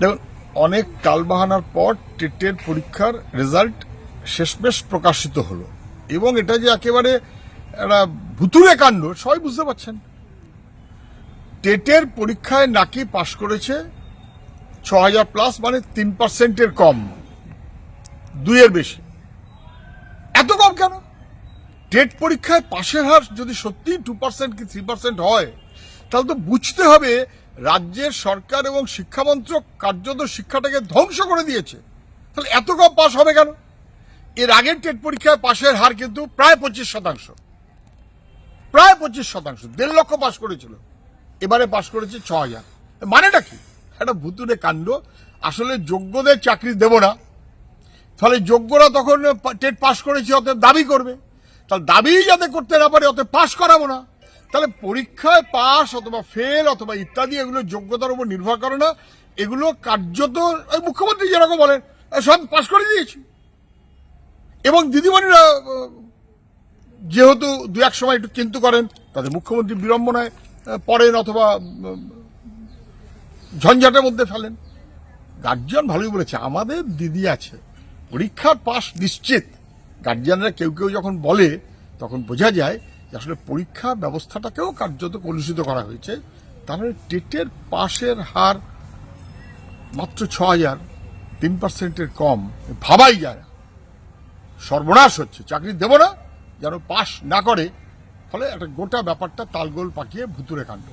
দেখুন, অনেক টালবাহানার পর টেটের পরীক্ষার রেজাল্ট শেষমেশ প্রকাশিত হলো। এবং এটা যে একেবারে একটা ভুতুরে কাণ্ড, সবাই বুঝতে পারছেন। টেটের পরীক্ষায় নাকি পাশ করেছে ছ হাজার প্লাস মানে তিন পার্সেন্টের কম, দুইয়ের বেশি। এত কম কেন? টেট পরীক্ষায় পাশের হার যদি সত্যি টু পার্সেন্ট কি থ্রি পার্সেন্ট হয়, তাহলে তো বুঝতে হবে রাজ্যের সরকার এবং শিক্ষামন্ত্রক কার্যত শিক্ষাটাকে ধ্বংস করে দিয়েছে। তাহলে এত কম পাস হবে কেন? এর আগের টেট পরীক্ষায় পাশের হার কিন্তু প্রায় পঁচিশ শতাংশ। প্রায় পঁচিশ শতাংশ, দেড় লক্ষ পাশ করেছিল। এবারে পাশ করেছে ছ হাজার। মানেটা কি? একটা ভুতুরে কাণ্ড। আসলে যোগ্যদের চাকরি দেব না। ফলে যোগ্যরা তখন টেট পাশ করেছে, অতএব দাবি করবে। তাহলে দাবি যাতে করতে না পারে, অতএব পাশ করাবো না। তাহলে পরীক্ষায় পাস অথবা ফেল অথবা ইত্যাদি এগুলো যোগ্যতার উপর নির্ভর করে না। এগুলো কার্যত ওই মুখ্যমন্ত্রী যেরকম বলেন সব পাশ করে দিয়েছি। এবং দিদিমণিরা যেহেতু দু এক সময় একটু কিন্তু করেন, তাদের মুখ্যমন্ত্রী বিড়ম্বনায় পড়েন অথবা ঝঞ্ঝাটের মধ্যে ফেলেন। গার্জিয়ান ভালোই বলেছে, আমাদের দিদি আছে, পরীক্ষার পাশ নিশ্চিত। গার্জিয়ানরা কেউ কেউ যখন বলে, তখন বোঝা যায় আসলে পরীক্ষা ব্যবস্থাটাকেও কার্যত কলুষিত করা হয়েছে তাহলে টেটের পাশের হার মাত্র ছ হাজার, তিন পার্সেন্টের কম ভাবাই যায় না। সর্বনাশ হচ্ছে, চাকরি দেব না, যেন পাশ না করে, ফলে একটা গোটা ব্যাপারটা তালগোল পাকিয়ে ভুতুরে কাণ্ড।